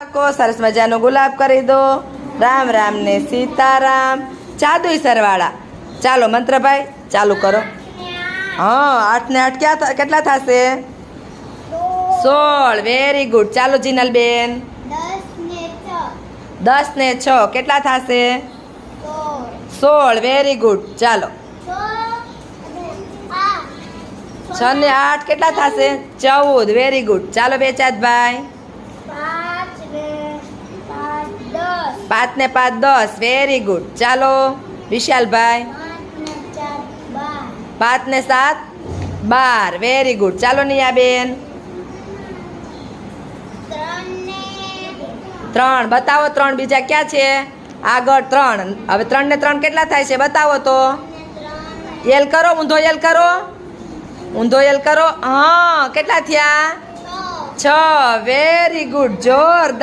કો, સરસ મજાનો ગુલાબ કરી દો. રામ રામ ને સીતારામ. જાદુઈ સરવાળા. ચાલો મંત્રભાઈ ચાલુ કરો. હા, આઠ ને આઠ ક્યાં કેટલા થશે? સોળ. વેરી ગુડ ચાલો જીનલબેન દસ ને છ. કેટલા થશે? સોળ. વેરી ગુડ ચાલો. છ ને આઠ કેટલા થશે? ચૌદ. વેરી ગુડ ચાલો બેચાદભાઈ પાંચ પાંચ ને પાંચ દસ. વેરી ગુડ ચાલો, વિશાલભાઈ. પાંચ ને સાત, બાર. વેરી ગુડ ચાલો, નિયાબેન. ત્રણ. બતાવો ત્રણ બીજા ક્યાં છે? આગળ ત્રણ. હવે ત્રણ ને ત્રણ કેટલા થાય છે? બતાવો તો. એલ કરો, ઊંધો એલ કરો. ઊંધો એલ કરો. હા, કેટલા થયા? છ. વેરી ગુડ જોરદાર.